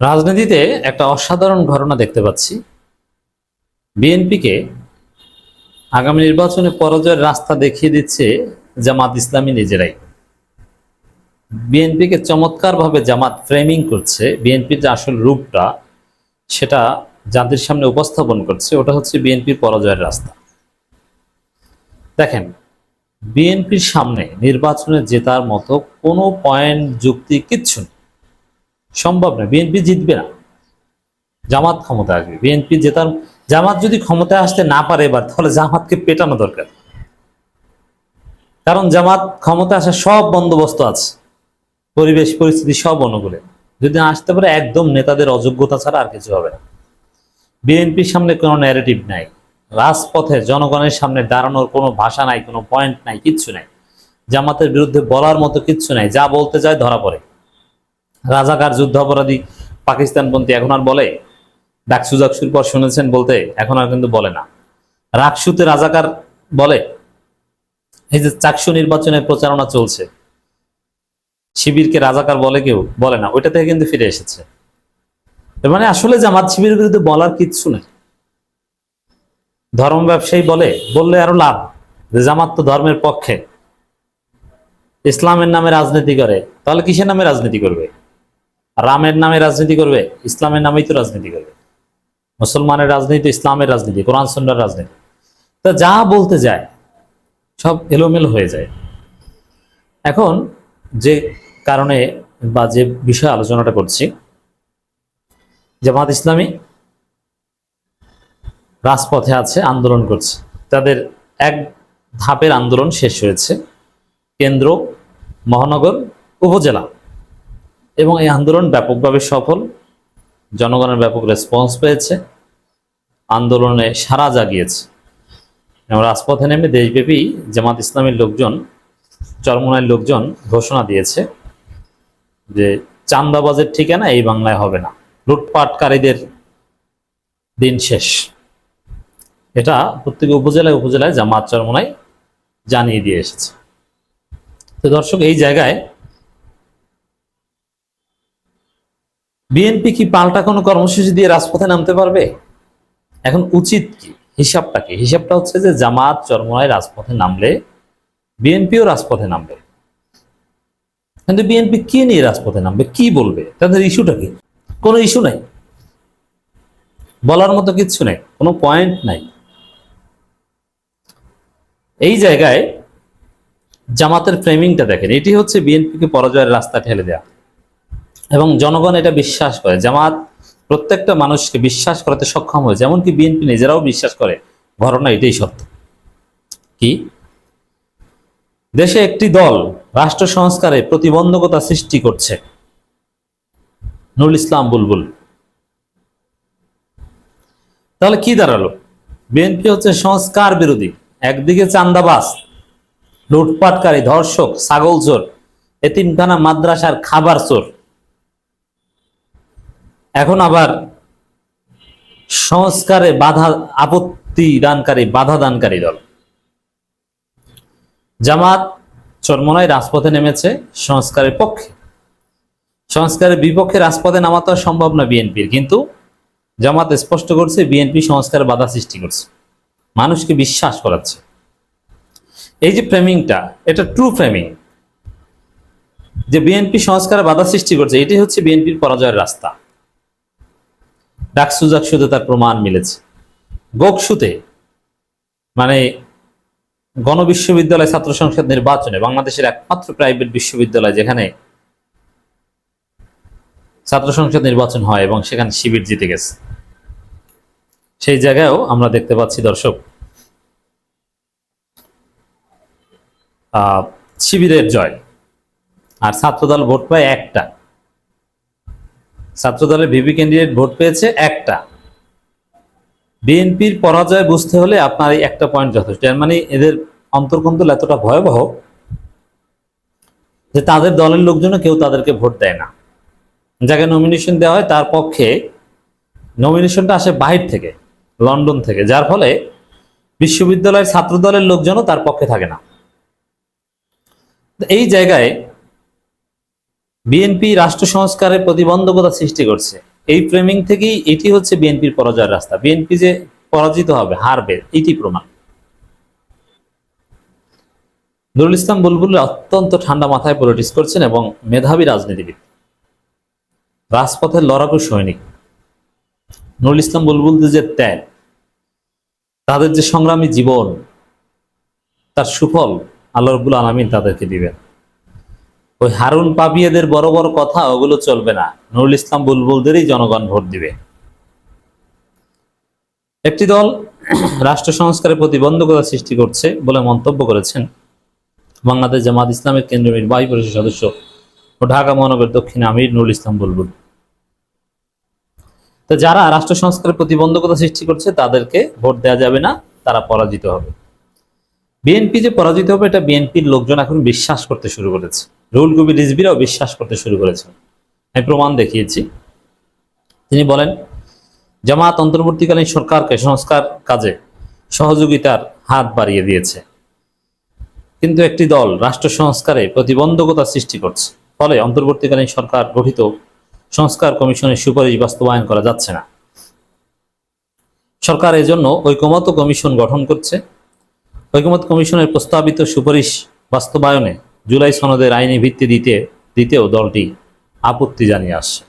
রাজনীতিতে একটা অসাধারণ ঘটনা দেখতে পাচ্ছি। বিএনপিকে আগামী নির্বাচনে পরাজয়ের রাস্তা দেখিয়ে দিচ্ছে জামাত ইসলামী নিজেরাই। বিএনপিকে চমৎকারভাবে জামাত ফ্রেমিং করছে। বিএনপির যে আসল রূপটা, সেটা যাদের সামনে উপস্থাপন করছে, ওটা হচ্ছে বিএনপির পরাজয়ের রাস্তা। দেখেন, বিএনপির সামনে নির্বাচনে জেতার মতো কোনো পয়েন্ট, যুক্তি, কিচ্ছু নেই। সম্ভব না, বিএনপি জিতবে না। জামাত ক্ষমতা আসবে। বিএনপি জেতার, জামাত যদি ক্ষমতায় আসতে না পারে এবার, তাহলে জামাতকে পেটানো দরকার। কারণ জামাত ক্ষমতা আসার সব বন্দোবস্ত আছে। পরিবেশ, পরিস্থিতি সব অনুকূলে। যদি আসতে পারে, একদম নেতাদের অযোগ্যতা ছাড়া আর কিছু হবে না। বিএনপির সামনে কোনো ন্যারেটিভ নাই। রাজপথে জনগণের সামনে দাঁড়ানোর কোনো ভাষা নাই, কোনো পয়েন্ট নাই, কিচ্ছু নাই। জামাতের বিরুদ্ধে বলার মতো কিচ্ছু নাই। যা বলতে যায় ধরা পড়ে। রাজাকার যুদ্ধ অপরাধী পাকিস্তানপন্থী এখন আর বলে? ডাকসু জাকসুর পর শুনেছেন বলতে, এখন আর কিন্তু বলে না। রাকসুতে রাজাকার বলে, এই যে চাকসু নির্বাচনের প্রচারণা চলছে, শিবিরকে রাজাকার বলে কেউ? বলে না। ওইটা থেকে কিন্তু ফিরে এসেছে। মানে আসলে জামাত শিবিরের বিরুদ্ধে বলার কিচ্ছু নেই। ধর্ম ব্যবসায়ী বলে, বললে আরও লাভ। যে জামাত তো ধর্মের পক্ষে। ইসলামের নামে রাজনীতি করে। তাহলে কিসের নামে রাজনীতি করবে? রামের নামে রাজনীতি করবে, ইসলামের নামেই তো রাজনীতি করবে। মুসলমানের রাজনীতি, ইসলামের রাজনীতি, কোরআন সন্ন্যার রাজনীতি। তা যা বলতে যায়, সব এলোমেলো হয়ে যায়। এখন যে কারণে বা যে বিষয়ে আলোচনাটা করছি, জামাত ইসলামী রাজপথে আছে, আন্দোলন করছে। তাদের এক ধাপের আন্দোলন শেষ হয়েছে, কেন্দ্র, মহানগর, উপজেলা। এবং এই আন্দোলন ব্যাপকভাবে সফল। জনগণের ব্যাপক রেসপন্স পেয়েছে। আন্দোলনে সারা জাগিয়েছে। এবং রাজপথে নেমে দেশব্যাপী জামাত ইসলামের লোকজন চরমনায়ের লোকজন ঘোষণা দিয়েছে যে চান্দাবাজের ঠিকানা এই বাংলায় হবে না। লুটপাটকারীদের দিন শেষ। এটা প্রত্যেক উপজেলায় উপজেলায় জামাত চরমনায় জানিয়ে দিয়ে এসেছে। তো দর্শক, এই জায়গায় বিএনপি কি পাল্টা কোনো কর্মসূচি দিয়ে রাজপথে নামতে পারবে? এখন উচিত কি? হিসাবটা কি? হিসাবটা হচ্ছে যে জামাত চরমনায় রাজপথে নামলে, বিএনপিও রাজপথে নামবে। কিন্তু বিএনপি কি নিয়ে রাজপথে নামবে? কি বলবে? তাদের ইস্যুটা কি? কোনো ইস্যু নাই। বলার মতো কিচ্ছু নেই। কোনো পয়েন্ট নাই। এই জায়গায় জামাতের ফ্রেমিংটা দেখেন। এটি হচ্ছে বিএনপিকে পরাজয়ের রাস্তা ঠেলে দেয়া। এবং জনগণ এটা বিশ্বাস করে। জামাত প্রত্যেকটা মানুষকে বিশ্বাস করাতে সক্ষম হয়েছে এমনকি বিএনপি নিজেরাও বিশ্বাস করে। ঘটনা এটাই সত্য। কি? দেশে একটি দল রাষ্ট্র সংস্কারে প্রতিবন্ধকতা সৃষ্টি করছে। নুরুল ইসলাম বুলবুল। তাহলে কি দাঁড়াল? বিএনপি হচ্ছে সংস্কার বিরোধী। একদিকে চান্দাবাস লুটপাটকারী, ধর্ষক ছাগল চোর এতিমখানা, মাদ্রাসার খাবার চোর এখন আবার সংস্কারে বাধা, আপত্তি দানকারী, বাধা দানকারী দল। জামাত চরমনায় রাজপথে নেমেছে সংস্কারের পক্ষে। সংস্কারের বিপক্ষে রাজপথে নামা তো সম্ভব না বিএনপির, কিন্তু জামাত স্পষ্ট করছে বিএনপি সংস্কারে বাধা সৃষ্টি করছে। মানুষকে বিশ্বাস করাচ্ছে। এই যে ফ্রেমিংটা এটা ট্রু ফ্রেমিং যে বিএনপি সংস্কারে বাধা সৃষ্টি করছে এটি হচ্ছে বিএনপির পরাজয়ের রাস্তা। ডাকসু জাকসুতে তার প্রমাণ মিলেছে। গোকসুতে মানে গণবিশ্ববিদ্যালয় ছাত্র সংসদ নির্বাচনে বাংলাদেশের একমাত্র প্রাইভেট বিশ্ববিদ্যালয় যেখানে ছাত্র সংসদ নির্বাচন হয় এবং সেখানে শিবির জিতে গেছে। সেই জায়গায়ও আমরা দেখতে পাচ্ছি দর্শক শিবিরের জয়। আর ছাত্রদল ভোট পায় একটা। ছাত্রদলের ভিপি ক্যান্ডিডেট ভোট পেয়েছে একটা। বিএনপির পরাজয় বুঝতে হলে আপনার এই একটা পয়েন্ট যথেষ্ট। মানে এদের অন্তর্কন্তল এতটা ভয়াবহ যে তাদের দলের লোকজনও কেউ তাদেরকে ভোট দেয় না। যাকে নমিনেশন দেওয়া হয় তার পক্ষে নমিনেশনটা আসে বাহির থেকে, লন্ডন থেকে। যার ফলে বিশ্ববিদ্যালয়ের ছাত্র দলের লোকজনও তার পক্ষে থাকে না। এই জায়গায় বিএনপি রাষ্ট্র সংস্কারের প্রতিবন্ধকতা সৃষ্টি করছে। এই ফ্রেমিং থেকেই এটি হচ্ছে বিএনপির পরাজয়ের রাস্তা। বিএনপি যে পরাজিত হবে, হারবে, এটি প্রমাণ। নুরুল ইসলাম বুলবুল অত্যন্ত ঠান্ডা মাথায় পলিটিক্স করছেন এবং মেধাবী রাজনীতিবিদ। রাজপথের লড়াকু সৈনিক। নুরুল ইসলাম বুলবুলদের যে ত্যাগ, তাদের যে সংগ্রামী জীবন, তার সুফল আল্লাহ রব্বুল আলমিন তাদেরকে দিবেন। ওই হারুন পাপিয়াদের বড় বড় কথা ওগুলো চলবে না। নুরুল ইসলাম বুলবুলদেরই জনগণ ভোট দিবে। একটি দল রাষ্ট্র সংস্কারে প্রতিবন্ধকতা সৃষ্টি করছে বলে মন্তব্য করেছেন বাংলাদেশ জামাত ইসলামের কেন্দ্রীয় নির্বাহী পরিষদ সদস্য ও ঢাকা মহানগর দক্ষিণ আমির নুরুল ইসলাম বুলবুল। তো যারা রাষ্ট্র সংস্কারের প্রতিবন্ধকতা সৃষ্টি করছে তাদেরকে ভোট দেওয়া যাবে না, তারা পরাজিত হবে। বিএনপি যে পরাজিত হবে, এটা বিএনপির লোকজন এখন বিশ্বাস করতে শুরু করেছে। রুল কবি রিজবিরাও বিশ্বাস করতে শুরু করেছেন। আমি প্রমাণ দেখিয়েছি। তিনি বলেন, জামাত অন্তর্বর্তীকালীন সরকারকে সংস্কার কাজে সহযোগিতার হাত বাড়িয়ে দিয়েছে। কিন্তু একটি দল রাষ্ট্র সংস্কারে প্রতিবন্ধকতা সৃষ্টি করছে। ফলে অন্তর্বর্তীকালীন সরকার গঠিত সংস্কার কমিশনের সুপারিশ বাস্তবায়ন করা যাচ্ছে না। সরকার এজন্য ঐকমত্য কমিশন গঠন করছে। ঐকমত্য কমিশনের প্রস্তাবিত সুপারিশ বাস্তবায়নে জুলাই সনদের আইনি ভিত্তি দিতে, দিতেও দলটি আপত্তি জানিয়ে আসছে।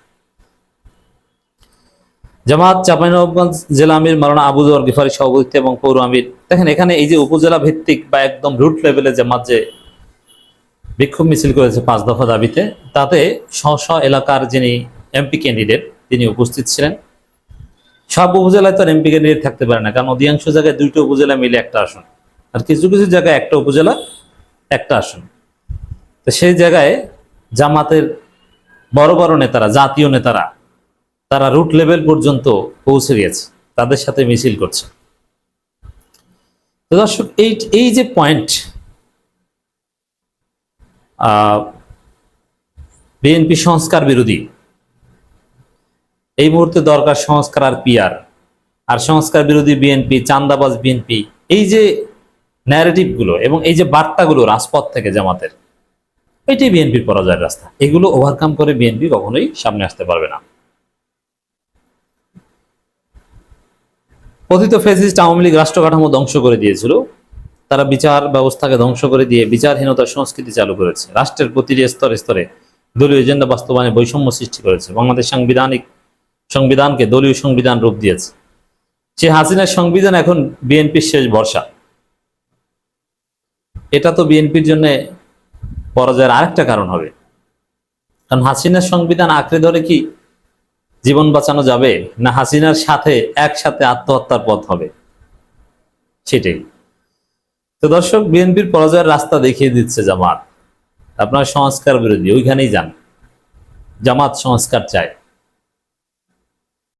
জামাত চাঁপাইনবাবগঞ্জ জেলা আমির মারানা আবু জর গিফারি সভাপতিত্ব এবং পৌর আমির। দেখেন, এখানে এই যে উপজেলা ভিত্তিক বা একদম রুট লেভেলে জামাত যে বিক্ষোভ মিছিল করেছে পাঁচ দফা দাবিতে, তাতে স্ব স্ব এলাকার যিনি এমপি ক্যান্ডিডেট তিনি উপস্থিত ছিলেন। সব উপজেলায় তো এমপি ক্যান্ডিডেট থাকতে পারে না, কারণ অধিকাংশ জায়গায় দুইটা উপজেলা মিলে একটা আসন। আর কিছু কিছু জায়গায় একটা উপজেলা, একটা আসন। তো সেই জায়গায় জামাতের বড় বড় নেতারা, জাতীয় নেতারা, তারা রুট লেভেল পর্যন্ত পৌঁছে গেছে তাদের সাথে মিছিল করছে। তো দর্শক, এই এই যে পয়েন্ট বিএনপি সংস্কার বিরোধী, এই মুহূর্তে দরকার সংস্কার আর পিআর আর সংস্কার বিরোধী বিএনপি চান্দাবাজ বিএনপি এই যে ন্যারেটিভগুলো এবং এই যে বার্তাগুলো রাজপথ থেকে জামাতের এটাই বিএনপির পরাজয়ের রাস্তা। এগুলো ওভারকাম করে বিএনপি কখনোই সামনে আসতে পারবে না। কথিত ফেসিস্ট আওয়ামী লীগ রাষ্ট্র কাঠামো ধ্বংস করে দিয়েছিল। তারা বিচার ব্যবস্থাকে ধ্বংস করে দিয়ে বিচারহীনতার সংস্কৃতি চালু করেছে। রাষ্ট্রের প্রতিটি স্তরে স্তরে দলীয় এজেন্ডা বাস্তবায়নে বৈষম্য সৃষ্টি করেছে। বাংলাদেশ সাংবিধানিক সংবিধানকে দলীয় সংবিধান রূপ দিয়েছে। সে হাসিনার সংবিধান এখন বিএনপির শেষ ভরসা। এটা তো বিএনপির জন্য পরাজয়ের আরেকটা কারণ হবে। কারণ হাসিনার সংবিধান আঁকড়ে ধরে কি জীবন বাঁচানো যাবে, না হাসিনার সাথে একসাথে আত্মহত্যার পথ হবে? সেটাই। তো দর্শক, বিএনপির পরাজয়ের রাস্তা দেখিয়ে দিচ্ছে জামাত। আপনার সংস্কার বিরোধী, ওইখানেই যান। জামাত সংস্কার চায়।